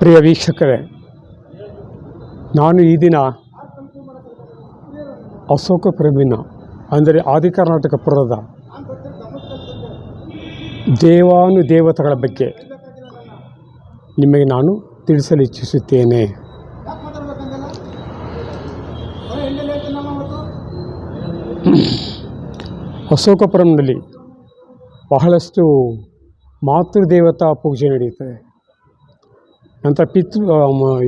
ಪ್ರಿಯ ವೀಕ್ಷಕರೇ, ನಾನು ಈ ದಿನ ಅಶೋಕ ಪ್ರೇಮಿನ ಅಂದರೆ ಆದಿ ಕರ್ನಾಟಕ ಪುರದ ದೇವಾನು ದೇವತೆಗಳ ಬಗ್ಗೆ ನಿಮಗೆ ನಾನು ತಿಳಿಸಲು ಇಚ್ಛಿಸುತ್ತೇನೆ. ಅಶೋಕಪುರಂನಲ್ಲಿ ಬಹಳಷ್ಟು ಮಾತೃದೇವತಾ ಪೂಜೆ ನಡೆಯುತ್ತದೆ. ನಂತರ ಪಿತೃ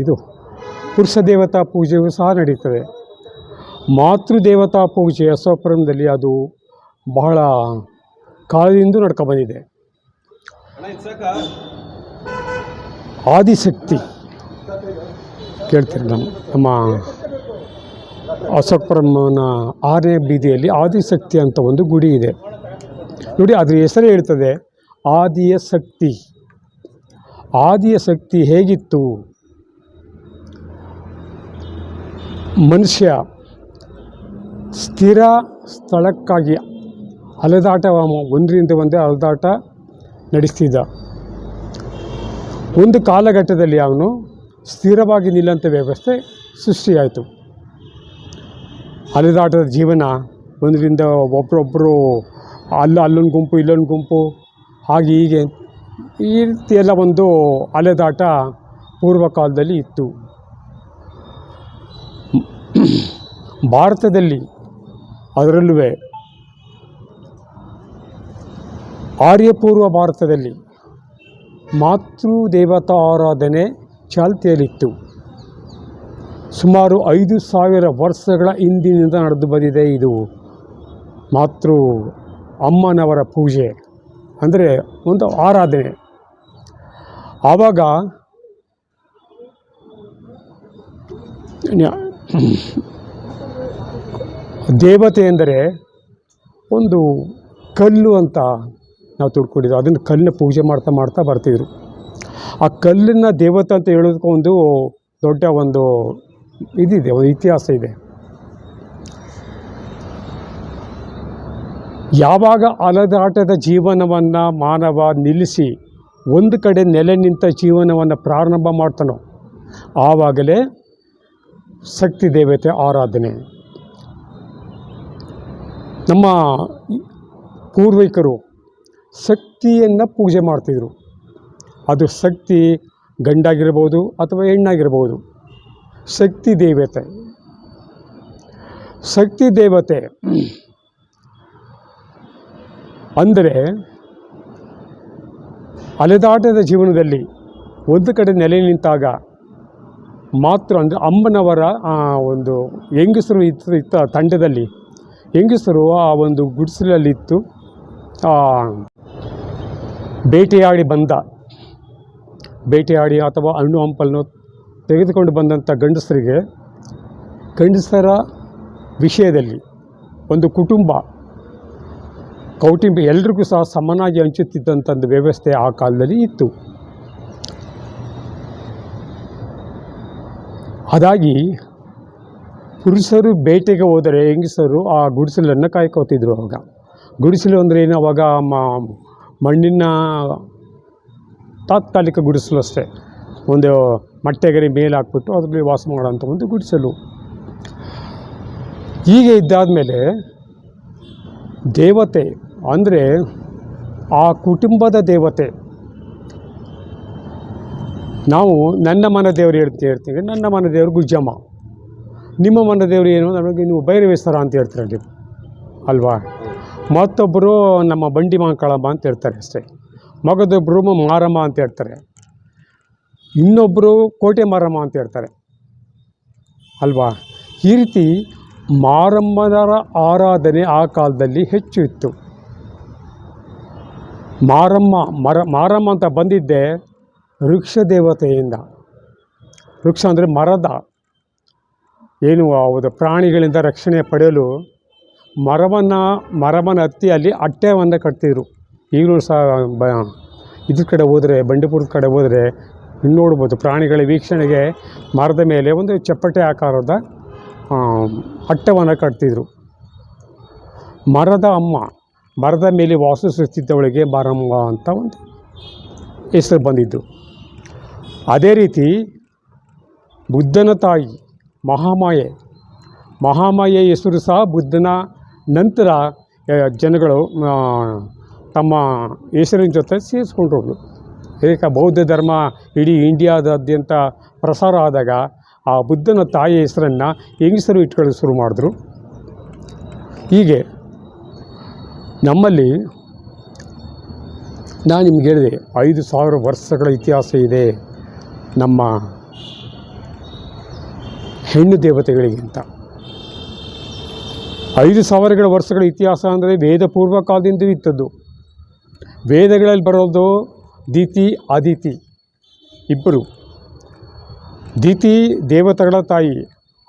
ಇದು ಪುರುಷ ದೇವತಾ ಪೂಜೆಯೂ ಸಹ ನಡೀತದೆ. ಮಾತೃದೇವತಾ ಪೂಜೆ ಅಶೋಕಪುರಂದಲ್ಲಿ ಅದು ಬಹಳ ಕಾಲದಿಂದ ನಡ್ಕೊ ಬಂದಿದೆ. ಆದಿಶಕ್ತಿ ಕೇಳ್ತೀರಿ ನಮ್ಮ ನಮ್ಮ ಅಶೋಕಪುರಮ್ಮನ ಆರನೇ ಬೀದಿಯಲ್ಲಿ ಆದಿಶಕ್ತಿ ಅಂತ ಒಂದು ಗುಡಿ ಇದೆ. ನೋಡಿ ಅದ್ರ ಹೆಸರೇ ಹೇಳ್ತದೆ ಆದಿಯ ಶಕ್ತಿ ಆದಿಯ ಶಕ್ತಿ ಹೇಗಿತ್ತು? ಮನುಷ್ಯ ಸ್ಥಿರ ಸ್ಥಳಕ್ಕಾಗಿ ಅಲೆದಾಟ ಒಂದರಿಂದ ಒಂದೇ ಅಲೆದಾಟ ನಡೆಸ್ತಿದ್ದ. ಒಂದು ಕಾಲಘಟ್ಟದಲ್ಲಿ ಅವನು ಸ್ಥಿರವಾಗಿ ನಿಲ್ಲಂಥ ವ್ಯವಸ್ಥೆ ಸೃಷ್ಟಿಯಾಯಿತು. ಅಲೆದಾಟದ ಜೀವನ ಒಂದರಿಂದ ಒಬ್ಬರೊಬ್ಬರು ಅಲ್ಲ, ಅಲ್ಲೊಂದು ಗುಂಪು, ಇಲ್ಲೊಂದು ಗುಂಪು, ಹಾಗೆ ಹೀಗೆ ಈ ರೀತಿಯೆಲ್ಲ ಒಂದು ಅಲೆದಾಟ ಪೂರ್ವ ಕಾಲದಲ್ಲಿ ಇತ್ತು. ಭಾರತದಲ್ಲಿ ಅದರಲ್ಲೂ ಆರ್ಯಪೂರ್ವ ಭಾರತದಲ್ಲಿ ಮಾತೃ ದೇವತಾ ಆರಾಧನೆ ಚಾಲ್ತಿಯಲ್ಲಿತ್ತು. ಸುಮಾರು ಐದು ಸಾವಿರ ವರ್ಷಗಳ ಹಿಂದಿನಿಂದ ನಡೆದು ಬಂದಿದೆ ಇದು. ಮಾತೃ ಅಮ್ಮನವರ ಪೂಜೆ. ಅಂದರೆ ಒಂದು ಆರಾಧನೆ. ಆವಾಗ ದೇವತೆ ಎಂದರೆ ಒಂದು ಕಲ್ಲು ಅಂತ ನಾವು ತಿಳ್ಕೊಂಡಿದ್ದು. ಅದನ್ನು ಕಲ್ಲಿನ ಪೂಜೆ ಮಾಡ್ತಾ ಮಾಡ್ತಾ ಬರ್ತಿದ್ರು. ಆ ಕಲ್ಲನ್ನು ದೇವತೆ ಅಂತ ಹೇಳೋದಕ್ಕೆ ಒಂದು ದೊಡ್ಡ ಒಂದು ಇದಿದೆ, ಒಂದು ಇತಿಹಾಸ ಇದೆ. ಯಾವಾಗ ಅಲೆದಾಟದ ಜೀವನವನ್ನು ಮಾನವ ನಿಲ್ಲಿಸಿ ಒಂದು ಕಡೆ ನೆಲೆ ನಿಂತ ಜೀವನವನ್ನು ಪ್ರಾರಂಭ ಮಾಡ್ತಾನೋ, ಆವಾಗಲೇ ಶಕ್ತಿ ದೇವತೆ ಆರಾಧನೆ. ನಮ್ಮ ಪೂರ್ವಿಕರು ಶಕ್ತಿಯನ್ನು ಪೂಜೆ ಮಾಡ್ತಿದ್ರು. ಅದು ಶಕ್ತಿ ಗಂಡಾಗಿರ್ಬೋದು ಅಥವಾ ಹೆಣ್ಣಾಗಿರ್ಬೋದು. ಶಕ್ತಿ ದೇವತೆ. ಶಕ್ತಿ ದೇವತೆ ಅಂದರೆ ಅಲೆದಾಟದ ಜೀವನದಲ್ಲಿ ಒಂದು ಕಡೆ ನೆಲೆ ನಿಂತಾಗ ಮಾತ್ರ ಅಂದರೆ ಅಮ್ಮನವರ ಒಂದು ಹೆಂಗಸರು ಇತ್ತು, ಇತ್ತ ತಂಡದಲ್ಲಿ ಹೆಂಗಸರು ಆ ಒಂದು ಗುಡಿಸಲಲ್ಲಿತ್ತು ಬೇಟೆಯಾಡಿ ಬಂದ, ಬೇಟೆಯಾಡಿ ಅಥವಾ ಹಣ್ಣು ಹಂಪಲನ್ನು ತೆಗೆದುಕೊಂಡು ಬಂದಂಥ ಗಂಡಸರಿಗೆ ಗಂಡಸರ ವಿಷಯದಲ್ಲಿ ಒಂದು ಕುಟುಂಬ ಕೌಟುಂಬ ಎಲ್ರಿಗೂ ಸಹ ಸಮನಾಗಿ ಹಂಚುತ್ತಿದ್ದಂಥ ಒಂದು ವ್ಯವಸ್ಥೆ ಆ ಕಾಲದಲ್ಲಿ ಇತ್ತು. ಅದಾಗಿ ಪುರುಷರು ಬೇಟೆಗೆ ಹೋದರೆ ಹೆಂಗಸರು ಆ ಗುಡಿಸಲನ್ನು ಕಾಯ್ಕೋತಿದ್ರು ಅವಾಗ ಗುಡಿಸಲು ಅಂದರೆ ಏನು? ಅವಾಗ ಮಣ್ಣಿನ ತಾತ್ಕಾಲಿಕ ಗುಡಿಸಲು ಅಷ್ಟೇ. ಒಂದು ಮಟ್ಟೆಗರಿ ಮೇಲೆ ಹಾಕ್ಬಿಟ್ಟು ಅದರಲ್ಲಿ ವಾಸ ಮಾಡೋಂಥ ಒಂದು ಗುಡಿಸಲು. ಹೀಗೆ ಇದ್ದಾದ ಮೇಲೆ ದೇವತೆ ಅಂದರೆ ಆ ಕುಟುಂಬದ ದೇವತೆ. ನಾವು ನನ್ನ ಮನ ದೇವರು ಹೇಳ್ತೀವಿ. ಹೇಳ್ತೀವಿ ನನ್ನ ಮನ ದೇವರು ಗುಜ್ಜಮ್ಮ. ನಿಮ್ಮ ಮನ ದೇವರು ಏನು? ನಮಗೆ ನೀವು ಭೈರವೇಶ್ವರ ಅಂತ ಹೇಳ್ತೀರ ನೀವು. ಅಲ್ವಾ? ಮತ್ತೊಬ್ಬರು ನಮ್ಮ ಬಂಡಿ ಮಾಂಕಳಮ್ಮ ಅಂತ ಹೇಳ್ತಾರೆ ಅಷ್ಟೇ. ಮಗದೊಬ್ಬರು ಮಾರಮ್ಮ ಅಂತ ಹೇಳ್ತಾರೆ. ಇನ್ನೊಬ್ಬರು ಕೋಟೆ ಮಾರಮ್ಮ ಅಂತ ಹೇಳ್ತಾರೆ. ಅಲ್ವಾ? ಈ ರೀತಿ ಮಾರಮ್ಮನರ ಆರಾಧನೆ ಆ ಕಾಲದಲ್ಲಿ ಹೆಚ್ಚು ಇತ್ತು. ಮಾರಮ್ಮ, ಮರ, ಮಾರಮ್ಮ ಅಂತ ಬಂದಿದ್ದೆ ವೃಕ್ಷ ದೇವತೆಯಿಂದ. ವೃಕ್ಷ ಅಂದರೆ ಮರದ, ಏನು ಹೌದು, ಪ್ರಾಣಿಗಳಿಂದ ರಕ್ಷಣೆ ಪಡೆಯಲು ಮರವನ್ನು ಮರವನ್ನು ಹತ್ತಿ ಅಲ್ಲಿ ಅಟ್ಟೆವನ್ನು ಕಟ್ತಿದ್ರು. ಈಗಲೂ ಸಹ ಬ, ಇದ್ರ ಕಡೆ ಹೋದರೆ, ಬಂಡೀಪುರದ ಕಡೆ ಹೋದರೆ ನೋಡ್ಬೋದು, ಪ್ರಾಣಿಗಳ ವೀಕ್ಷಣೆಗೆ ಮರದ ಮೇಲೆ ಒಂದು ಚಪ್ಪಟೆ ಆಕಾರದ ಅಟ್ಟವನ್ನು ಕಟ್ತಿದ್ರು. ಮರದ ಅಮ್ಮ. ಮರದ ಮೇಲೆ ವಾಸಿಸುತ್ತಿದ್ದವಳಿಗೆ ಮಾರಮ್ಮ ಅಂತ ಒಂದು ಹೆಸರು ಬಂದಿದ್ದು. ಅದೇ ರೀತಿ ಬುದ್ಧನ ತಾಯಿ ಮಹಾಮಾಯೆ ಮಹಾಮಾಯೆ ಹೆಸರು ಸಹ ಬುದ್ಧನ ನಂತರ ಜನಗಳು ತಮ್ಮ ಹೆಸರಿನ ಜೊತೆ ಸೇರಿಸ್ಕೊಂಡ್ರು. ಏಕ ಬೌದ್ಧ ಧರ್ಮ ಇಡೀ ಇಂಡಿಯಾದಾದ್ಯಂತ ಪ್ರಸಾರ ಆದಾಗ ಆ ಬುದ್ಧನ ತಾಯಿಯ ಹೆಸರನ್ನು ಹೆಂಗಸರು ಇಟ್ಕೊಳ್ಳೋಕೆ ಶುರು ಮಾಡಿದ್ರು. ಹೀಗೆ ನಮ್ಮಲ್ಲಿ ನಾನು ನಿಮ್ಗೆ ಹೇಳಿದೆ, ಐದು ಸಾವಿರ ವರ್ಷಗಳ ಇತಿಹಾಸ ಇದೆ ನಮ್ಮ ಹೆಣ್ಣು ದೇವತೆಗಳಿಗೆ ಅಂತ. ಐದು ಸಾವಿರಗಳ ವರ್ಷಗಳ ಇತಿಹಾಸ ಅಂದರೆ ವೇದ ಪೂರ್ವ ಕಾಲದಿಂದಲೂ ಇತ್ತದ್ದು ವೇದಗಳಲ್ಲಿ ಬರೋದು ದಿತಿ ಅದಿತಿ. ಇಬ್ಬರು. ದಿತಿ ದೇವತೆಗಳ ತಾಯಿ,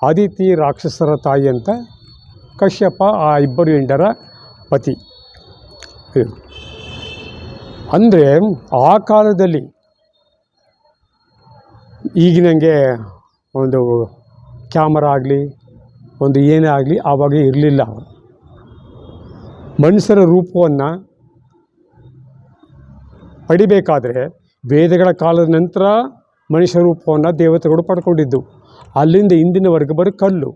ಅದಿತಿ ರಾಕ್ಷಸರ ತಾಯಿ ಅಂತ ಕಶ್ಯಪ, ಆ ಇಬ್ಬರು ಹೆಂಡರ ಪತಿ. ಅಂದರೆ ಆ ಕಾಲದಲ್ಲಿ ಈಗಿನಂಗೆ ಒಂದು ಕ್ಯಾಮರಾ ಆಗಲಿ, ಒಂದು ಏನೇ ಆಗಲಿ ಆವಾಗ ಇರಲಿಲ್ಲ ಮನುಷ್ಯರ ರೂಪವನ್ನು ಪಡಿಬೇಕಾದರೆ ವೇದಗಳ ಕಾಲದ ನಂತರ ಮನುಷ್ಯ ರೂಪವನ್ನು ದೇವತೆಗಳು ಪಡ್ಕೊಂಡಿದ್ದು. ಅಲ್ಲಿಂದ ಇಂದಿನವರೆಗೆ ಬರೋ ಕಲ್ಲು.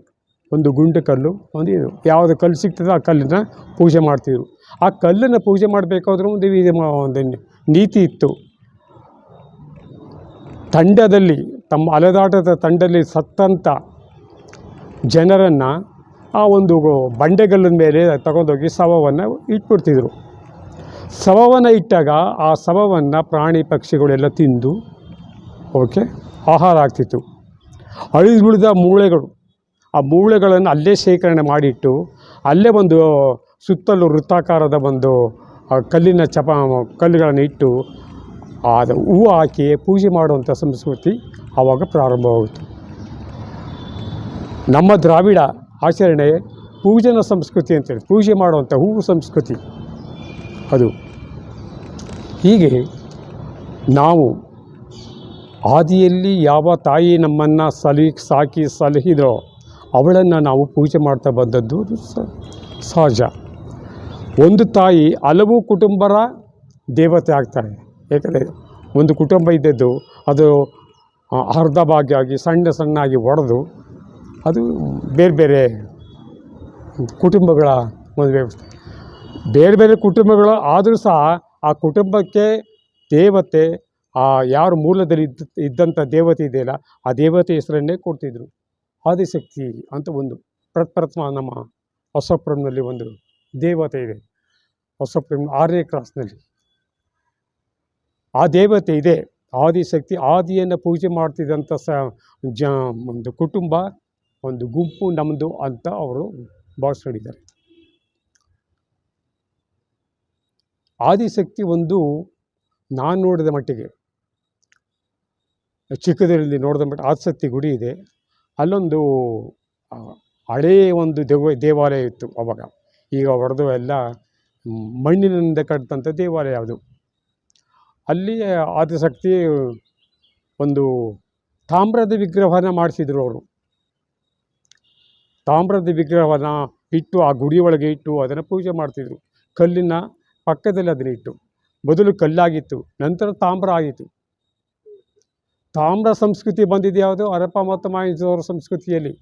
ಒಂದು ಗುಂಡು ಕಲ್ಲು, ಒಂದು ಇದು, ಯಾವುದು ಕಲ್ಲು ಸಿಗ್ತದೆ ಆ ಕಲ್ಲನ್ನ ಪೂಜೆ ಮಾಡ್ತಿದ್ರು. ಆ ಕಲ್ಲನ್ನು ಪೂಜೆ ಮಾಡಬೇಕಾದ್ರೂ ಒಂದು ಇದು ಒಂದು ನೀತಿ ಇತ್ತು. ತಂಡದಲ್ಲಿ, ತಮ್ಮ ಅಲೆದಾಟದ ತಂಡದಲ್ಲಿ ಸತ್ತಂಥ ಜನರನ್ನು ಆ ಒಂದು ಬಂಡೆಗಲ್ಲದ ಮೇಲೆ ತಗೊಂಡೋಗಿ ಶವವನ್ನು ಇಟ್ಬಿಡ್ತಿದ್ರು. ಶವವನ್ನು ಇಟ್ಟಾಗ ಆ ಶವವನ್ನು ಪ್ರಾಣಿ ಪಕ್ಷಿಗಳೆಲ್ಲ ತಿಂದು, ಓಕೆ, ಆಹಾರ ಆಗ್ತಿತ್ತು. ಅಳಿದುಬಿಡಿದ ಮೂಳೆಗಳು ಆ ಮೂಳೆಗಳನ್ನು ಅಲ್ಲೇ ಶೇಖರಣೆ ಮಾಡಿಟ್ಟು ಅಲ್ಲೇ ಒಂದು ಸುತ್ತಲೂ ವೃತ್ತಾಕಾರದ ಒಂದು ಕಲ್ಲಿನ ಚಪ, ಕಲ್ಲುಗಳನ್ನು ಇಟ್ಟು ಅದು ಹೂವು ಹಾಕಿ ಪೂಜೆ ಮಾಡುವಂಥ ಸಂಸ್ಕೃತಿ ಆವಾಗ ಪ್ರಾರಂಭವಾಗುತ್ತೆ ನಮ್ಮ ದ್ರಾವಿಡ ಆಚರಣೆ ಪೂಜನ ಸಂಸ್ಕೃತಿ ಅಂತೇಳಿ ಪೂಜೆ ಮಾಡುವಂಥ ಹೂವು ಸಂಸ್ಕೃತಿ ಅದು. ಹೀಗೆ ನಾವು ಆದಿಯಲ್ಲಿ ಯಾವ ತಾಯಿ ನಮ್ಮನ್ನು ಸಲಿ, ಸಾಕಿ ಸಲಹಿದೋ ಅವಳನ್ನು ನಾವು ಪೂಜೆ ಮಾಡ್ತಾ ಬಂದದ್ದು ಸಹಜ. ಒಂದು ತಾಯಿ ಹಲವು ಕುಟುಂಬರ ದೇವತೆ ಆಗ್ತಾಳೆ ಏಕೆಂದರೆ ಒಂದು ಕುಟುಂಬ ಇದ್ದದ್ದು ಅದು ಅರ್ಧ ಭಾಗ್ಯ ಆಗಿ ಸಣ್ಣ ಸಣ್ಣಾಗಿ ಒಡೆದು ಅದು ಬೇರೆ ಬೇರೆ ಕುಟುಂಬಗಳ ಒಂದು ವ್ಯವಸ್ಥೆ ಬೇರೆ ಬೇರೆ ಕುಟುಂಬಗಳು ಆದರೂ ಸಹ ಆ ಕುಟುಂಬಕ್ಕೆ ದೇವತೆ, ಆ, ಯಾರು ಮೂಲದಲ್ಲಿ ಇದ್ದ, ಇದ್ದಂಥ ದೇವತೆ ಇದೆಯಲ್ಲ, ಆ ದೇವತೆ ಹೆಸರನ್ನೇ ಕೊಡ್ತಿದ್ರು. ಆದಿಶಕ್ತಿ ಅಂತ ಒಂದು ಪ್ರಪ್ರಥಮ ನಮ್ಮ ಹೊಸಪುರಂನಲ್ಲಿ ಒಂದು ದೇವತೆ ಇದೆ. ಹೊಸಪುರಂ ಆರನೇ ಕ್ರಾಸ್ನಲ್ಲಿ. ಆ ದೇವತೆ ಇದೆ. ಆದಿಶಕ್ತಿ ಆದಿಯನ್ನು ಪೂಜೆ ಮಾಡ್ತಿದ್ದಂಥ ಸ ಜ ಒಂದು ಕುಟುಂಬ, ಒಂದು ಗುಂಪು ನಮ್ಮದು ಅಂತ ಅವರು ಭಾವಿಸ್ಕೊಂಡಿದ್ದಾರೆ. ಆದಿಶಕ್ತಿ ಒಂದು ನಾನು ನೋಡಿದ ಮಟ್ಟಿಗೆ, ಚಿಕ್ಕದರಲ್ಲಿ ನೋಡಿದ ಮಟ್ಟ ಆದಿಶಕ್ತಿ ಗುಡಿ ಇದೆ. ಅಲ್ಲೊಂದು ಹಳೇ ಹಳೆಯ ಒಂದು ದೇವ, ದೇವಾಲಯ ಇತ್ತು ಅವಾಗ. ಈಗ ಹೊಡೆದು ಎಲ್ಲ ಮಣ್ಣಿನಿಂದ ಕಟ್ಟಿದಂಥ ದೇವಾಲಯ ಅದು. ಅಲ್ಲಿ ಆದಿಶಕ್ತಿ ಒಂದು ತಾಮ್ರದ ವಿಗ್ರಹನ ಮಾಡಿಸಿದ್ರು ಅವರು. ತಾಮ್ರದ ವಿಗ್ರಹವನ್ನು ಇಟ್ಟು, ಆ ಗುಡಿ ಒಳಗೆ ಇಟ್ಟು ಅದನ್ನು ಪೂಜೆ ಮಾಡ್ತಿದ್ರು. ಕಲ್ಲಿನ ಪಕ್ಕದಲ್ಲಿ ಅದನ್ನ ಇಟ್ಟು. ಮೊದಲು ಕಲ್ಲಾಗಿತ್ತು, ನಂತರ ತಾಮ್ರ ಆಗಿತ್ತು. ತಾಮ್ರ ಸಂಸ್ಕೃತಿ ಬಂದಿದ್ದು ಯಾವುದು? ಹರಪ್ಪ ಮತ್ತು ಮಹೇಂದ್ರವರ ಸಂಸ್ಕೃತಿಯಲ್ಲಿ.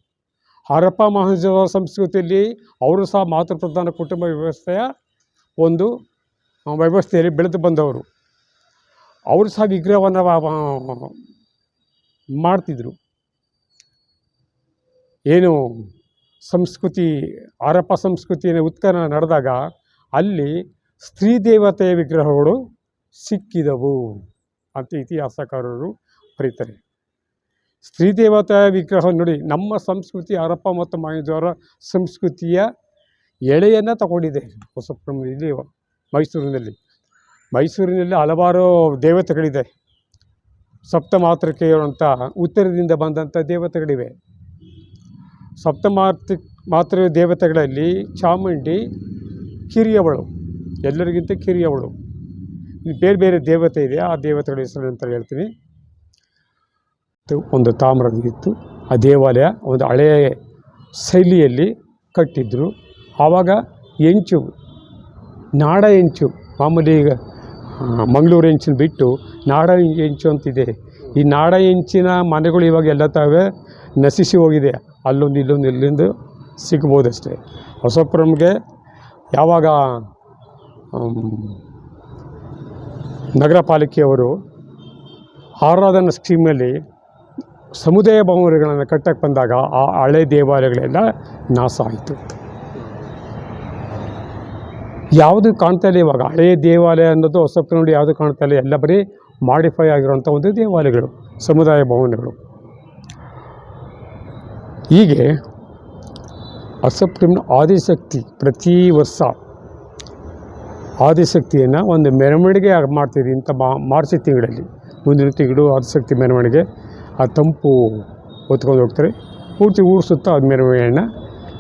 ಹರಪ್ಪ ಮಹೇಂದ್ರವರ ಸಂಸ್ಕೃತಿಯಲ್ಲಿ ಅವರು ಸಹ ಮಾತೃಪ್ರಧಾನ ಕುಟುಂಬ ವ್ಯವಸ್ಥೆಯ ಒಂದು ವ್ಯವಸ್ಥೆಯಲ್ಲಿ ಬೆಳೆದು ಬಂದವರು. ಅವರು ಸಹ ವಿಗ್ರಹವನ್ನು ಮಾಡ್ತಿದ್ರು. ಏನು ಸಂಸ್ಕೃತಿ, ಹರಪ್ಪ ಸಂಸ್ಕೃತಿಯ ಉತ್ಖನನ ನಡೆದಾಗ ಅಲ್ಲಿ ಸ್ತ್ರೀ ದೇವತೆಯ ವಿಗ್ರಹಗಳು ಸಿಕ್ಕಿದವು ಅಂತ ಇತಿಹಾಸಕಾರರು ಬರೀತಾರೆ. ಸ್ತ್ರೀ ದೇವತಾ ವಿಗ್ರಹ ನೋಡಿ, ನಮ್ಮ ಸಂಸ್ಕೃತಿ ಹರಪ್ಪ ಮತ್ತು ಮಹೇಂದ್ರವರ ಸಂಸ್ಕೃತಿಯ ಎಳೆಯನ್ನು ತಗೊಂಡಿದೆ ಹೊಸ ಇಲ್ಲಿ ಮೈಸೂರಿನಲ್ಲಿ. ಮೈಸೂರಿನಲ್ಲಿ ಹಲವಾರು ದೇವತೆಗಳಿದೆ. ಅಂತ ಉತ್ತರದಿಂದ ಬಂದಂಥ ದೇವತೆಗಳಿವೆ. ಸಪ್ತಮಾತೃ, ಮಾತೃ ದೇವತೆಗಳಲ್ಲಿ ಚಾಮುಂಡಿ, ಕಿರಿಯವಳು, ಎಲ್ಲರಿಗಿಂತ ಕಿರಿಯವಳು. ಬೇರೆ ಬೇರೆ ದೇವತೆ ಇದೆ, ಆ ದೇವತೆಗಳ ಹೆಸರು ಅಂತ ಹೇಳ್ತೀನಿ. ಒಂದು ತಾಮ್ರದಿತ್ತು ಆ ದೇವಾಲಯ ಒಂದು ಹಳೆಯ ಶೈಲಿಯಲ್ಲಿ ಕಟ್ಟಿದ್ರು. ಆವಾಗ ಹೆಂಚು ನಾಡ ಹೆಂಚು ಮಾಮೂಲಿ ಈಗ ಮಂಗಳೂರು ಹೆಂಚಿನ ಬಿಟ್ಟು ನಾಡ ಹೆಂಚು ಅಂತಿದೆ. ಈ ನಾಡ ಹೆಂಚಿನ ಮನೆಗಳು ಇವಾಗ ಎಲ್ಲ ತಾವೇ ನಶಿಸಿ ಹೋಗಿದೆ. ಅಲ್ಲೊಂದು ಇಲ್ಲೊಂದು ಇಲ್ಲಿಂದ ಸಿಗ್ಬೋದಷ್ಟೇ. ಹೊಸಪುರಂಗೆ ಯಾವಾಗ ನಗರ ಪಾಲಿಕೆಯವರು ಆರಾಧನಾ ಸ್ಕೀಮಲ್ಲಿ ಸಮುದಾಯ ಭವನಗಳನ್ನು ಕಟ್ಟಕ್ಕೆ ಬಂದಾಗ ಆ ಹಳೆ ದೇವಾಲಯಗಳೆಲ್ಲ ನಾಶ ಆಯಿತು. ಯಾವುದು ಕಾಣ್ತಾ ಇಲ್ಲ ಇವಾಗ. ಹಳೆಯ ದೇವಾಲಯ ಅನ್ನೋದು ಹೊಸಪ್ಪ ನೋಡಿ ಯಾವುದು ಕಾಣ್ತಾ ಇಲ್ಲ. ಎಲ್ಲ ಬರೀ ಮಾಡಿಫೈ ಆಗಿರುವಂಥ ಒಂದು ದೇವಾಲಯಗಳು, ಸಮುದಾಯ ಭವನಗಳು. ಹೀಗೆ ಅಸಪ್ರಿಮ್ನ ಆದಿಶಕ್ತಿ ಪ್ರತಿ ವರ್ಷ ಆದಿಶಕ್ತಿಯನ್ನು ಒಂದು ಮೆರವಣಿಗೆ ಮಾಡ್ತೀರಿ ಇಂಥ ಮಾರ್ಚ್ ತಿಂಗಳಲ್ಲಿ. ಮುಂದಿನ ತಿಂಗಳು ಆದಿಶಕ್ತಿ ಮೆರವಣಿಗೆ. ಆ ತಂಪು ಹೊತ್ಕೊಂಡು ಹೋಗ್ತಾರೆ. ಪೂರ್ತಿ ಊರು ಸುತ್ತ ಅದು ಮೆರವಣಿಗೆಯನ್ನು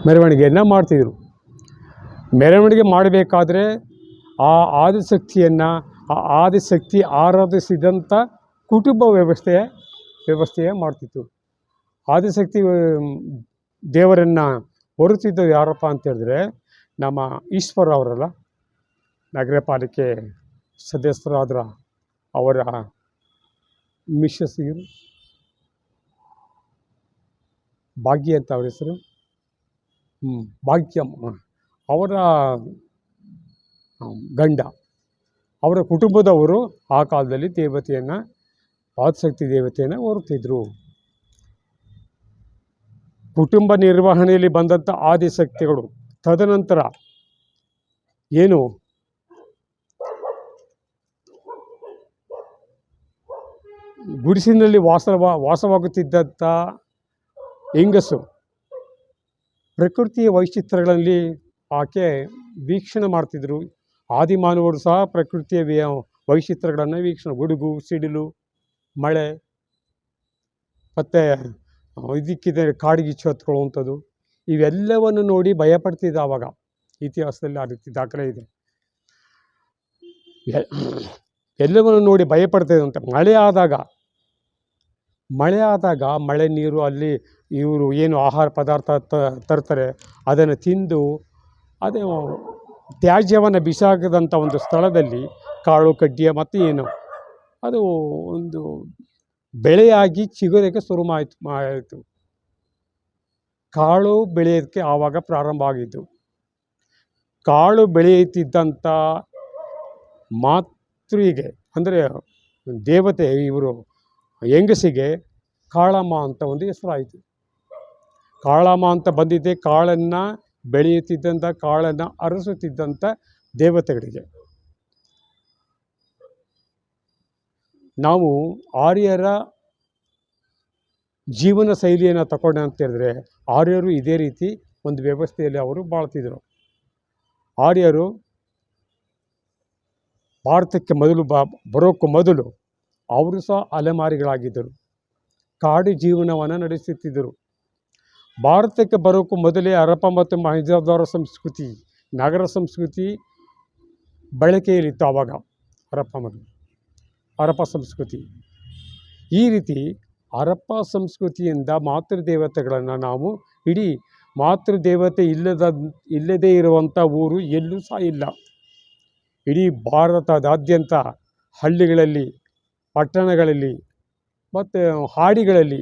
ಮೆರವಣಿಗೆಯನ್ನು ಮಾಡ್ತಿದ್ರು. ಮೆರವಣಿಗೆ ಮಾಡಬೇಕಾದ್ರೆ ಆ ಆದಿಶಕ್ತಿಯನ್ನು, ಆ ಆದಿಶಕ್ತಿ ಆರಾಧಿಸಿದಂಥ ಕುಟುಂಬ ವ್ಯವಸ್ಥೆಯ ವ್ಯವಸ್ಥೆಯ ಮಾಡ್ತಿತ್ತು. ಆದಿಶಕ್ತಿ ದೇವರನ್ನು ಹೊರತಿದ್ದು ಯಾರಪ್ಪ ಅಂತ ಹೇಳಿದ್ರೆ ನಮ್ಮ ಈಶ್ವರ ಅವರಲ್ಲ, ನಗರ ಪಾಲಿಕೆ ಸದಸ್ಯರಾದ್ರ ಅವರ ಇವರು. ಭಾಗ್ಯ ಅಂತ ಅವ್ರ ಹೆಸರು? ಭಾಗ್ಯಮ್ಮ ಅವರ ಗಂಡ. ಅವರ ಕುಟುಂಬದವರು ಆ ಕಾಲದಲ್ಲಿ ದೇವತೆಯನ್ನು ಆದಿಶಕ್ತಿ ದೇವತೆಯನ್ನು ಹೊರುತ್ತಿದ್ದರು ಕುಟುಂಬ ನಿರ್ವಹಣೆಯಲ್ಲಿ ಬಂದಂಥ ಆದಿಶಕ್ತಿಗಳು ತದನಂತರ ಏನು? ಗುಡಿಸಿನಲ್ಲಿ ವಾಸವ ವಾಸವಾಗುತ್ತಿದ್ದಂಥ ಹೆಂಗಸು? ಪ್ರಕೃತಿಯ ವೈಚಿತ್ರಗಳಲ್ಲಿ ಆಕೆ ವೀಕ್ಷಣೆ ಮಾಡ್ತಿದ್ರು. ಆದಿಮಾನವರು ಸಹ ಪ್ರಕೃತಿಯ ವೈಚಿತ್ರಗಳನ್ನು ವೀಕ್ಷಣೆ, ಗುಡುಗು, ಸಿಡಿಲು, ಮಳೆ, ಮತ್ತು ಇದಕ್ಕಿದೆ ಕಾಡಿಗಿಚ್ಚು ಹತ್ಕೊಳ್ಳುವಂಥದ್ದು. ಇವೆಲ್ಲವನ್ನು ನೋಡಿ ಭಯಪಡ್ತಿದ್ದ ಆವಾಗ ಇತಿಹಾಸದಲ್ಲಿ ಆ ರೀತಿ ದಾಖಲೆ ಇದೆ. ಎಲ್ಲವನ್ನು ನೋಡಿ ಭಯಪಡ್ತಿದ್ದಂತೆ. ಮಳೆ ಆದಾಗ ಮಳೆ ಆದಾಗ ಮಳೆ ನೀರು ಅಲ್ಲಿ ಇವರು ಏನು ಆಹಾರ ಪದಾರ್ಥ ತರ್ತಾರೆ, ಅದನ್ನು ತಿಂದು, ಅದೇ ತ್ಯಾಜ್ಯವನ್ನು ಬಿಸಾಕದಂಥ ಒಂದು ಸ್ಥಳದಲ್ಲಿ ಕಾಳು ಕಡ್ಡಿಯ ಮತ್ತು ಏನು, ಅದು ಒಂದು ಬೆಳೆಯಾಗಿ ಚಿಗುರಕ್ಕೆ ಶುರು ಆಯಿತು ಆಯಿತು ಕಾಳು ಬೆಳೆಯೋದಕ್ಕೆ ಆವಾಗ ಪ್ರಾರಂಭ ಆಗಿದ್ದು. ಕಾಳು ಬೆಳೆಯುತ್ತಿದ್ದಂಥ ಮಾತೃಗೆ, ಅಂದರೆ ದೇವತೆ ಇವರು ಹೆಂಗಸಿಗೆ ಕಾಳಮ್ಮ ಅಂತ ಒಂದು ಹೆಸರಾಯಿತು. ಕಾಳಮ್ಮ ಅಂತ ಬಂದಿದ್ದೆ. ಕಾಳನ್ನು ಬೆಳೆಯುತ್ತಿದ್ದಂಥ ಕಾಳನ್ನು ಅರಸುತ್ತಿದ್ದಂಥ ದೇವತೆಗಳಿಗೆ. ನಾವು ಆರ್ಯರ ಜೀವನ ಶೈಲಿಯನ್ನು ತಗೊಂಡೆ ಅಂತ ಹೇಳಿದ್ರೆ, ಆರ್ಯರು ಇದೇ ರೀತಿ ಒಂದು ವ್ಯವಸ್ಥೆಯಲ್ಲಿ ಅವರು ಬಾಳ್ತಿದ್ರು. ಆರ್ಯರು ಭಾರತಕ್ಕೆ ಮೊದಲು ಬ ಬರೋಕ್ಕೂ ಮೊದಲು ಅವರು ಸಹ ಅಲೆಮಾರಿಗಳಾಗಿದ್ದರು. ಕಾಡು ಜೀವನವನ್ನು ನಡೆಸುತ್ತಿದ್ದರು. ಭಾರತಕ್ಕೆ ಬರೋಕ್ಕೂ ಮೊದಲೇ ಹರಪ್ಪ ಮತ್ತು ಮಹಿಜಾದವರ ಸಂಸ್ಕೃತಿ, ನಗರ ಸಂಸ್ಕೃತಿ ಬಳಕೆಯಲ್ಲಿತ್ತು ಆವಾಗ. ಹರಪ್ಪ ಮತ್ತು ಹರಪ್ಪ ಸಂಸ್ಕೃತಿ. ಈ ರೀತಿ ಹರಪ್ಪ ಸಂಸ್ಕೃತಿಯಿಂದ ಮಾತೃದೇವತೆಗಳನ್ನು ನಾವು ಇಡೀ ಮಾತೃದೇವತೆ ಇಲ್ಲದ, ಇಲ್ಲದೇ ಇರುವಂಥ ಊರು ಎಲ್ಲೂ ಸಹ ಇಲ್ಲ. ಇಡೀ ಭಾರತದಾದ್ಯಂತ ಹಳ್ಳಿಗಳಲ್ಲಿ, ಪಟ್ಟಣಗಳಲ್ಲಿ, ಮತ್ತು ಹಾಡಿಗಳಲ್ಲಿ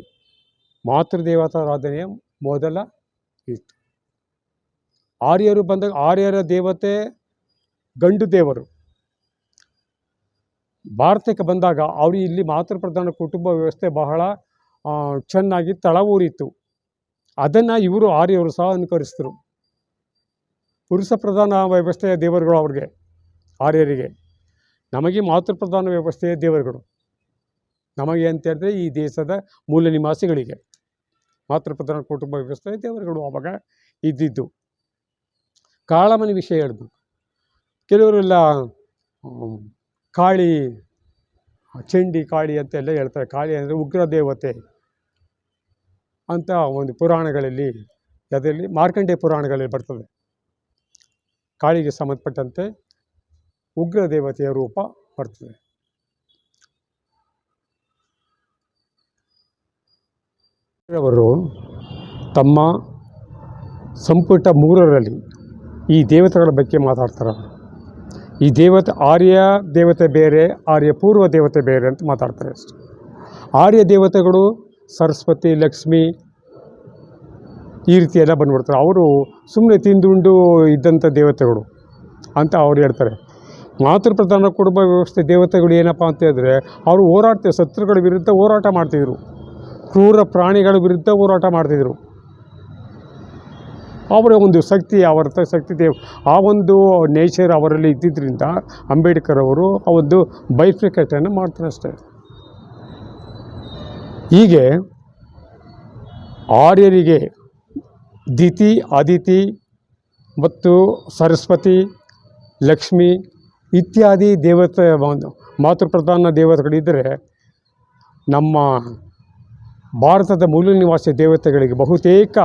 ಮಾತೃದೇವತಾರಾಧನೆಯ ಮೊದಲ ಇತ್ತು. ಆರ್ಯರು ಬಂದಾಗ, ಆರ್ಯರ ದೇವತೆ ಗಂಡು ದೇವರು. ಭಾರತಕ್ಕೆ ಬಂದಾಗ ಅವರು ಇಲ್ಲಿ ಮಾತೃಪ್ರಧಾನ ಕುಟುಂಬ ವ್ಯವಸ್ಥೆ ಬಹಳ ಚೆನ್ನಾಗಿ ತಳವೂರಿತ್ತು. ಅದನ್ನು ಇವರು ಆರ್ಯರು ಸಹ ಅನುಕರಿಸಿದ್ರು. ಪುರುಷ ಪ್ರಧಾನ ವ್ಯವಸ್ಥೆಯ ದೇವರುಗಳು ಅವ್ರಿಗೆ, ಆರ್ಯರಿಗೆ. ನಮಗೆ ಮಾತೃಪ್ರಧಾನ ವ್ಯವಸ್ಥೆಯ ದೇವರುಗಳು. ನಮಗೆ ಅಂತ ಹೇಳಿದ್ರೆ ಈ ದೇಶದ ಮೂಲ ನಿವಾಸಿಗಳಿಗೆ. ಮಾತೃಪ್ರಧಾನ ಕುಟುಂಬ ವ್ಯವಸ್ಥೆ ದೇವರುಗಳು ಆವಾಗ ಇದ್ದಿದ್ದು. ಕಾಳಮನಿ ವಿಷಯ ಹೇಳಿದ್ರು ಕೆಲವರೆಲ್ಲ ಕಾಳಿ, ಚಂಡಿ, ಕಾಳಿ ಅಂತೆಲ್ಲ ಹೇಳ್ತಾರೆ. ಕಾಳಿ ಅಂದರೆ ಉಗ್ರ ದೇವತೆ ಅಂತ ಒಂದು ಪುರಾಣಗಳಲ್ಲಿ, ಅದರಲ್ಲಿ ಮಾರ್ಕಂಡೇಯ ಪುರಾಣಗಳಲ್ಲಿ ಬರ್ತದೆ. ಕಾಳಿಗೆ ಸಂಬಂಧಪಟ್ಟಂತೆ ಉಗ್ರ ದೇವತೆಯ ರೂಪ ಬರ್ತದೆ. ಅವರು ತಮ್ಮ ಸಂಪುಟ ಮೂರರಲ್ಲಿ ಈ ದೇವತೆಗಳ ಬಗ್ಗೆ ಮಾತಾಡ್ತಾರೆ. ಈ ದೇವತೆ ಆರ್ಯ ದೇವತೆ ಬೇರೆ, ಆರ್ಯ ಪೂರ್ವ ದೇವತೆ ಬೇರೆ ಅಂತ ಮಾತಾಡ್ತಾರೆ ಅಷ್ಟೆ. ಆರ್ಯ ದೇವತೆಗಳು ಸರಸ್ವತಿ, ಲಕ್ಷ್ಮಿ ಈ ರೀತಿ ಎಲ್ಲ ಬಂದ್ಬಿಡ್ತಾರೆ. ಅವರು ಸುಮ್ಮನೆ ತಿಂದುಂಡು ಇದ್ದಂಥ ದೇವತೆಗಳು ಅಂತ ಅವ್ರು ಹೇಳ್ತಾರೆ. ಮಾತೃಪ್ರಧಾನ ಕುಟುಂಬ ವ್ಯವಸ್ಥೆ ದೇವತೆಗಳು ಏನಪ್ಪ ಅಂತ ಹೇಳಿದ್ರೆ, ಅವರು ಹೋರಾಡ್ತೇವೆ ಶತ್ರುಗಳ ವಿರುದ್ಧ ಹೋರಾಟ ಮಾಡ್ತಿದ್ರು. ಕ್ರೂರ ಪ್ರಾಣಿಗಳ ವಿರುದ್ಧ ಹೋರಾಟ ಮಾಡ್ತಿದ್ರು. ಅವರ ಒಂದು ಶಕ್ತಿ, ಅವರ ಶಕ್ತಿ ದೇವ್ ಆ ಒಂದು ನೇಚರ್ ಅವರಲ್ಲಿ ಇದ್ದಿದ್ದರಿಂದ ಅಂಬೇಡ್ಕರ್ ಅವರು ಆ ಒಂದು ಬೈಫ್ರಿಕೇಟನ್ನು ಮಾಡ್ತಾರೆ ಅಷ್ಟೇ. ಹೀಗೆ ಆರ್ಯರಿಗೆ ದಿತಿ, ಅದಿತಿ ಮತ್ತು ಸರಸ್ವತಿ, ಲಕ್ಷ್ಮಿ ಇತ್ಯಾದಿ ದೇವತೆ ಒಂದು ಮಾತೃಪ್ರಧಾನ ದೇವತೆಗಳಿದ್ದರೆ ನಮ್ಮ ಭಾರತದ ಮೂಲ ನಿವಾಸಿ ದೇವತೆಗಳಿಗೆ ಬಹುತೇಕ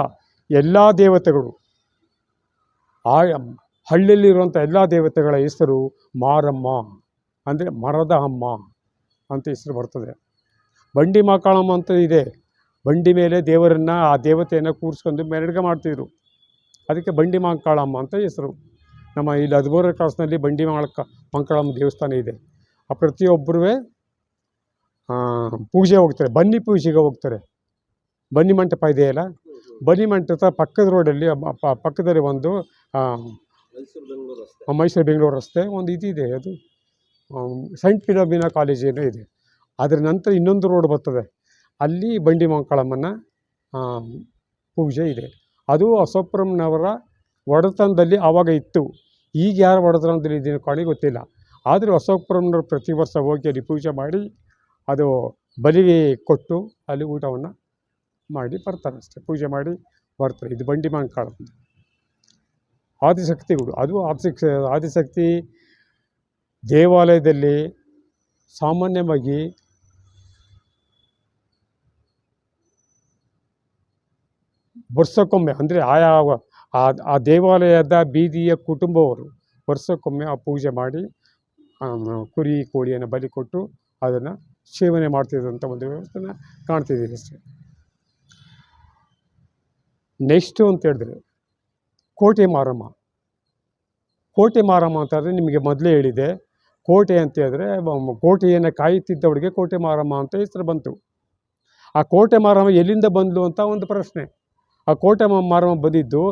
ಎಲ್ಲ ದೇವತೆಗಳು, ಆ ಹಳ್ಳಿಯಲ್ಲಿರುವಂಥ ಎಲ್ಲ ದೇವತೆಗಳ ಹೆಸರು ಮಾರಮ್ಮ ಅಂದರೆ ಮರದ ಅಮ್ಮ ಅಂತ ಹೆಸರು ಬರ್ತದೆ. ಬಂಡಿ ಮಾಕಾಳಮ್ಮ ಅಂತ ಇದೆ. ಬಂಡಿ ಮೇಲೆ ದೇವರನ್ನು, ಆ ದೇವತೆಯನ್ನು ಕೂರಿಸ್ಕೊಂಡು ಮೆರವಣಿಗೆ ಮಾಡ್ತಿದ್ರು. ಅದಕ್ಕೆ ಬಂಡಿ ಮಾಂಕಾಳಮ್ಮ ಅಂತ ಹೆಸರು. ನಮ್ಮ ಇಲ್ಲಿ ಹದಿಮೂರನೇ ಕ್ರಾಸ್ನಲ್ಲಿ ಬಂಡಿ ಮಂಕಳಮ್ಮ ದೇವಸ್ಥಾನ ಇದೆ. ಆ ಪ್ರತಿಯೊಬ್ಬರೂ ಪೂಜೆ ಹೋಗ್ತಾರೆ. ಬನ್ನಿ ಪೂಜೆಗೆ ಹೋಗ್ತಾರೆ. ಬನ್ನಿ ಮಂಟಪ ಇದೆಯಲ್ಲ ಬನ್ನಿ ಮಂಟಪ ಪಕ್ಕದ ರೋಡಲ್ಲಿ ಪಕ್ಕದಲ್ಲಿ ಒಂದು ಮೈಸೂರು ಬೆಂಗಳೂರು ರಸ್ತೆ ಒಂದು ಇದಿದೆ ಅದು ಸೈಂಟ್ ಫಿಲೋಮಿನಾ ಕಾಲೇಜ್ ಏನೋ ಇದೆ. ಅದರ ನಂತರ ಇನ್ನೊಂದು ರೋಡ್ ಬರ್ತದೆ. ಅಲ್ಲಿ ಬಂಡಿ ಮಂಕಳಮ್ಮನ ಪೂಜೆ ಇದೆ. ಅದು ಅಶೋಕಪುರಂನವರ ಒಡೆತನದಲ್ಲಿ ಆವಾಗ ಇತ್ತು. ಈಗ ಯಾರು ಒಡೆತನದಲ್ಲಿ ಇದೆಯೋ ಕಾಣಿ ಗೊತ್ತಿಲ್ಲ. ಆದರೆ ಅಶೋಕಪುರಂನವ್ರು ಪ್ರತಿ ವರ್ಷ ಹೋಗಿ ಅಲ್ಲಿ ಪೂಜೆ ಮಾಡಿ ಅದು ಬಲಿಗೆ ಕೊಟ್ಟು ಅಲ್ಲಿ ಊಟವನ್ನು ಮಾಡಿ ಬರ್ತಾರೆ ಅಷ್ಟೇ. ಪೂಜೆ ಮಾಡಿ ಬರ್ತಾರೆ. ಇದು ಬಂಡಿ ಮಂಕಾಳ ಆದಿಶಕ್ತಿಗಳು. ಅದು ಆದಿಶಕ್ ಆದಿಶಕ್ತಿ ದೇವಾಲಯದಲ್ಲಿ ಸಾಮಾನ್ಯವಾಗಿ ವರ್ಷಕ್ಕೊಮ್ಮೆ, ಅಂದರೆ ಆಯಾ ಆ ದೇವಾಲಯದ ಬೀದಿಯ ಕುಟುಂಬವರು ವರ್ಷಕ್ಕೊಮ್ಮೆ ಆ ಪೂಜೆ ಮಾಡಿ ಕುರಿ ಕೋಳಿಯನ್ನು ಬಲಿ ಕೊಟ್ಟು ಅದನ್ನು ಸೇವನೆ ಮಾಡ್ತಿದ್ದಂಥ ಒಂದು ವ್ಯವಸ್ಥೆನ ಕಾಣ್ತಿದ್ದೀವಿ ಅಷ್ಟೇ. ನೆಕ್ಸ್ಟು ಅಂತ ಹೇಳಿದ್ರೆ, ಕೋಟೆ ಮಾರಮ್ಮ. ಕೋಟೆ ಮಾರಮ್ಮ ಅಂತಂದರೆ ನಿಮಗೆ ಮೊದಲೇ ಹೇಳಿದೆ ಕೋಟೆ ಅಂತ ಹೇಳಿದ್ರೆ ಕೋಟೆಯನ್ನು ಕಾಯುತ್ತಿದ್ದವಳಿಗೆ ಕೋಟೆ ಮಾರಮ್ಮ ಅಂತ ಹೆಸರು ಬಂತು. ಆ ಕೋಟೆ ಮಾರಮ್ಮ ಎಲ್ಲಿಂದ ಬಂದಳು ಅಂತ ಒಂದು ಪ್ರಶ್ನೆ. ಆ ಕೋಟೆ ಮಾರಮ್ಮ ಬಂದಿದ್ದು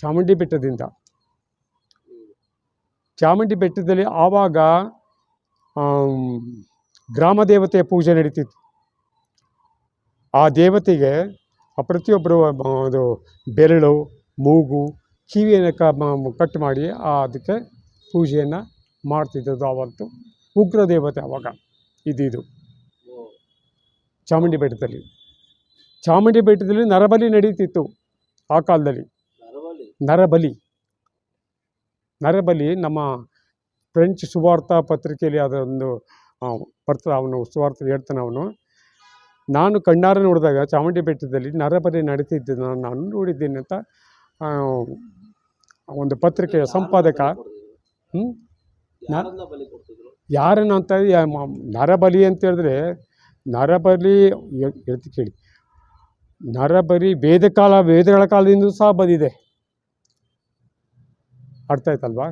ಚಾಮುಂಡಿ ಬೆಟ್ಟದಿಂದ. ಚಾಮುಂಡಿ ಬೆಟ್ಟದಲ್ಲಿ ಆವಾಗ ಗ್ರಾಮ ದೇವತೆಯ ಪೂಜೆ ನಡೀತಿತ್ತು. ಆ ದೇವತೆಗೆ ಪ್ರತಿಯೊಬ್ಬರು ಅದು ಬೆರಳು ಮೂಗು ಕಿವಿಯನ್ನು ಕ ಕಟ್ ಮಾಡಿ ಆ ಅದಕ್ಕೆ ಪೂಜೆಯನ್ನು ಮಾಡ್ತಿದ್ದದ್ದು ಆವತ್ತು ಉಗ್ರ ದೇವತೆ ಆವಾಗ ಇದಿದು. ಚಾಮುಂಡಿ ಬೆಟ್ಟದಲ್ಲಿ. ಚಾಮುಂಡಿ ಬೆಟ್ಟದಲ್ಲಿ ನರಬಲಿ ನಡೀತಿತ್ತು ಆ ಕಾಲದಲ್ಲಿ. ನರಬಲಿ? ನರಬಲಿ. ನಮ್ಮ ಫ್ರೆಂಚ್ ಸುವಾರ್ಥ ಪತ್ರಿಕೆಯಲ್ಲಿ ಅದೊಂದು ಆ, ಬರ್ತದೆ ಅವನು ಸುವಾರ್ಥ ಹೇಳ್ತಾನೆ ಅವನು. ನಾನು ಕಣ್ಣಾರ ನೋಡಿದಾಗ ಚಾಮುಂಡಿ ಬೆಟ್ಟದಲ್ಲಿ ನರಬಲಿ ನಡೀತಿದ್ದು ನಾನು ನೋಡಿದ್ದೀನಿ ಅಂತ ಒಂದು ಪತ್ರಿಕೆಯ ಸಂಪಾದಕ ಹ್ಞೂ ಯಾರನ್ನ ಅಂತ ನರಬಲಿ ಅಂತ ಹೇಳಿದ್ರೆ ನರಬಲಿ ಹೇಳ್ತಿ ಕೇಳಿ. ನರಬಲಿ ವೇದ ಕಾಲ ವೇದಗಳ ಕಾಲದಿಂದ ಸಹ ಬಂದಿದೆ. ಅರ್ಥ ಆಯ್ತಲ್ವಾ?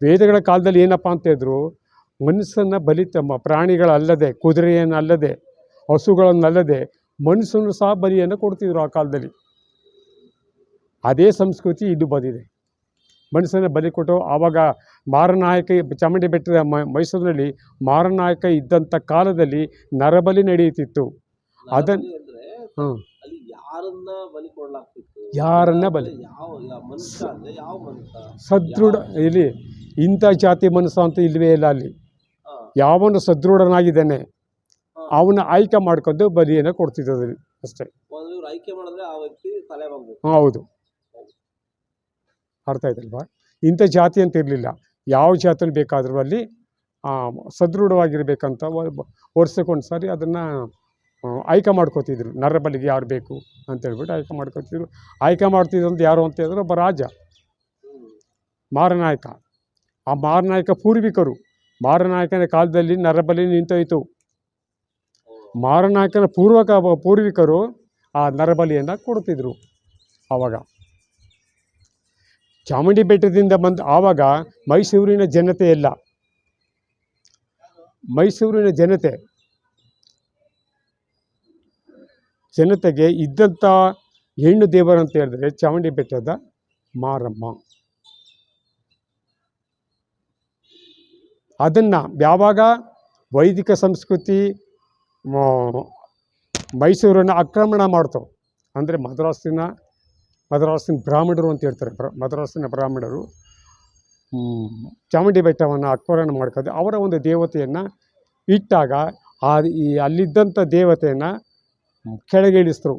ವೇದಗಳ ಕಾಲದಲ್ಲಿ ಏನಪ್ಪ ಅಂತ ಹೇಳಿದ್ರು ಮನುಷ್ಯನ ಬಲಿ ತಮ್ಮ ಪ್ರಾಣಿಗಳಲ್ಲದೆ ಕುದುರೆಯನ್ನಲ್ಲದೆ ಹಸುಗಳನ್ನಲ್ಲದೆ ಮನಸ್ಸನ್ನು ಸಹ ಬಲಿಯನ್ನು ಕೊಡ್ತಿದ್ರು ಆ ಕಾಲದಲ್ಲಿ. ಅದೇ ಸಂಸ್ಕೃತಿ ಇದು ಬಂದಿದೆ. ಮನುಷ್ಯನ ಬಲಿ ಕೊಟ್ಟು ಆವಾಗ ಮಾರನಾಯಕ ಚಾಮುಂಡಿ ಬೆಟ್ಟದ ಮೈಸೂರಿನಲ್ಲಿ ಮಾರನಾಯಕ ಇದ್ದಂಥ ಕಾಲದಲ್ಲಿ ನರಬಲಿ ನಡೆಯುತ್ತಿತ್ತು. ಅದನ್ನು ಯಾರನ್ನ ಬಲಿ ಸದೃಢ ಇಲ್ಲಿ ಇಂಥ ಜಾತಿ ಮನಸ್ಸು ಅಂತ ಇಲ್ಲವೇ ಇಲ್ಲ ಅಲ್ಲಿ. ಯಾವನು ಸದೃಢನಾಗಿದ್ದಾನೆ. ಅವನ ಆಯ್ಕೆ ಮಾಡ್ಕೊಂಡು ಬಲಿಯನ್ನು ಕೊಡ್ತಿದ್ದೀನಿ ಅಷ್ಟೇ. ಹಾಂ ಹೌದು. ಅರ್ಥ ಆಯ್ತಲ್ವಾ? ಇಂಥ ಜಾತಿ ಅಂತ ಇರಲಿಲ್ಲ. ಯಾವ ಜಾತಿಯಲ್ಲಿ ಬೇಕಾದರೂ ಅಲ್ಲಿ ಸದೃಢವಾಗಿರಬೇಕಂತ ಸದೃಢವಾಗಿರ್ಬೇಕಂತ ವರ್ಷಕ್ಕೊಂದು ಸಾರಿ ಅದನ್ನು ಆಯ್ಕೆ ಮಾಡ್ಕೋತಿದ್ರು. ನರಬಲಿಗೆ ಯಾರು ಬೇಕು ಅಂತ ಹೇಳ್ಬಿಟ್ಟು ಆಯ್ಕೆ ಮಾಡ್ಕೋತಿದ್ರು. ಆಯ್ಕೆ ಮಾಡ್ತಿದ್ದಂತ ಯಾರು ಅಂತ ಹೇಳಿದ್ರೆ ಒಬ್ಬ ರಾಜ. ಮಾರನಾಯಕ. ಆ ಮಾರನಾಯಕ ಪೂರ್ವಿಕರು. ಮಾರನಾಯಕನ ಕಾಲದಲ್ಲಿ ನರಬಲಿ ನಿಂತೋಯಿತು. ಮಾರನಾಯಕನ ಪೂರ್ವಕ ಪೂರ್ವಿಕರು ಆ ನರಬಲಿಯನ್ನು ಕೊಡ್ತಿದ್ರು ಆವಾಗ. ಚಾಮುಂಡಿ ಬೆಟ್ಟದಿಂದ ಬಂದು ಆವಾಗ ಮೈಸೂರಿನ ಜನತೆ ಇಲ್ಲ. ಮೈಸೂರಿನ ಜನತೆ ಜನತೆಗೆ ಇದ್ದಂಥ ಹೆಣ್ಣು ದೇವರು ಅಂತ ಹೇಳಿದ್ರೆ ಚಾಮುಂಡಿ ಬೆಟ್ಟದ ಮಾರಮ್ಮ. ಅದನ್ನು ಯಾವಾಗ ವೈದಿಕ ಸಂಸ್ಕೃತಿ ಮೈಸೂರನ್ನು ಆಕ್ರಮಣ ಮಾಡ್ತು ಅಂದರೆ ಮದ್ರಾಸಿನ ಮದ್ರಾಸಿನ ಬ್ರಾಹ್ಮಣರು ಅಂತ ಹೇಳ್ತಾರೆ. ಬ್ರ, ಮದ್ರಾಸಿನ ಬ್ರಾಹ್ಮಣರು ಚಾಮುಂಡಿ ಬೆಟ್ಟವನ್ನು ಆಕ್ರಮಣ ಮಾಡ್ಕೊಂಡು ಅವರ ಒಂದು ದೇವತೆಯನ್ನು ಇಟ್ಟಾಗ ಆ, ಈ ಅಲ್ಲಿದ್ದಂಥ ದೇವತೆಯನ್ನು ಕೆಳಗಿಳಿಸಿದ್ರು